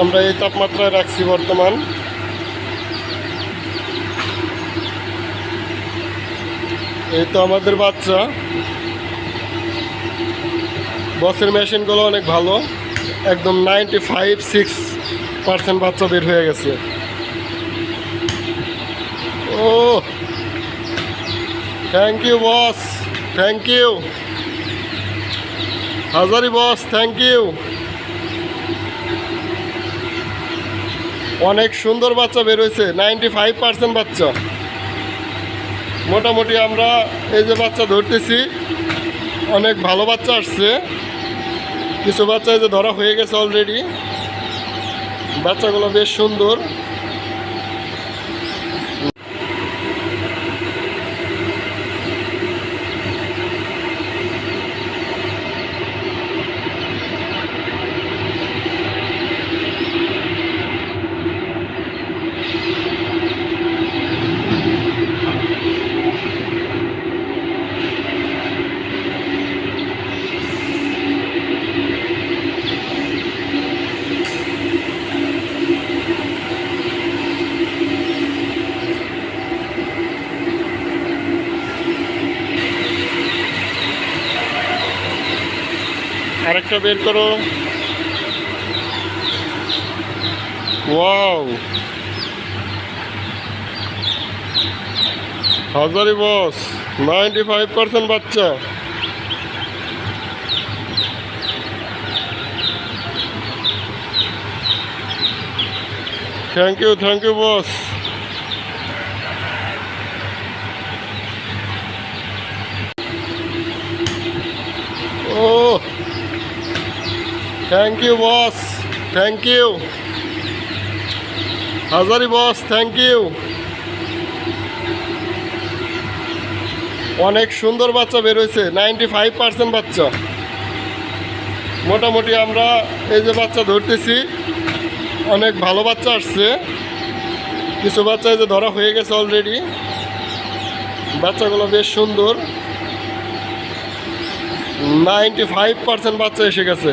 আমরা এই তাপমাত্রায় রাখছি বর্তমান। এই তো আমাদের বাচ্চা। বসের মেশিনগুলো অনেক ভালো। একদম নাইনটি ফাইভ সিক্স পার্সেন্ট বাচ্চা বের হয়ে গেছে। ও! Thank you boss thank you Hazari boss thank you অনেক সুন্দর বাচ্চা বেরোয়েছে নাইনটি ফাইভ পার্সেন্ট বাচ্চা। মোটামুটি আমরা এই যে বাচ্চা ধরতেছি, অনেক ভালো বাচ্চা আসছে। কিছু বাচ্চা যে ধরা হয়ে গেছে অলরেডি বাচ্চাগুলো বেশ সুন্দর। আরেকটা বের করো wow Hazari boss ninety five percent বাচ্চা। Thank you thank you boss O thank you boss thank you Hazari boss thank you অনেক সুন্দর বাচ্চা বেরোয়েছে নাইনটি ফাইভ পার্সেন্ট বাচ্চা। মোটামুটি আমরা এই যে বাচ্চা ধরতেছি, অনেক ভালো বাচ্চা আসছে। কিছু বাচ্চা যে ধরা হয়ে গেছে অলরেডি বাচ্চাগুলো বেশ সুন্দর। নাইনটি ফাইভ পার্সেন্ট বাচ্চা এসে গেছে।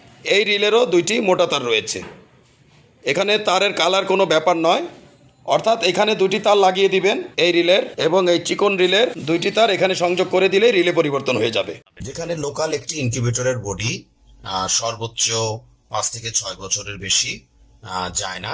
এই রিলেরও দুইটি মোটা তার রয়েছে। এখানে তারের কালার কোনো ব্যাপার নয়। অর্থাৎ এখানে দুটি তার লাগিয়ে দিবেন এই রিলের এবং এই চিকন রিলের। দুইটি তার এখানে সংযোগ করে দিলে রিলে পরিবর্তন হয়ে যাবে। যেখানে লোকাল একটি ইনকিউবেটরের বডি সর্বোচ্চ পাঁচ থেকে ছয় বছরের বেশি যায় না।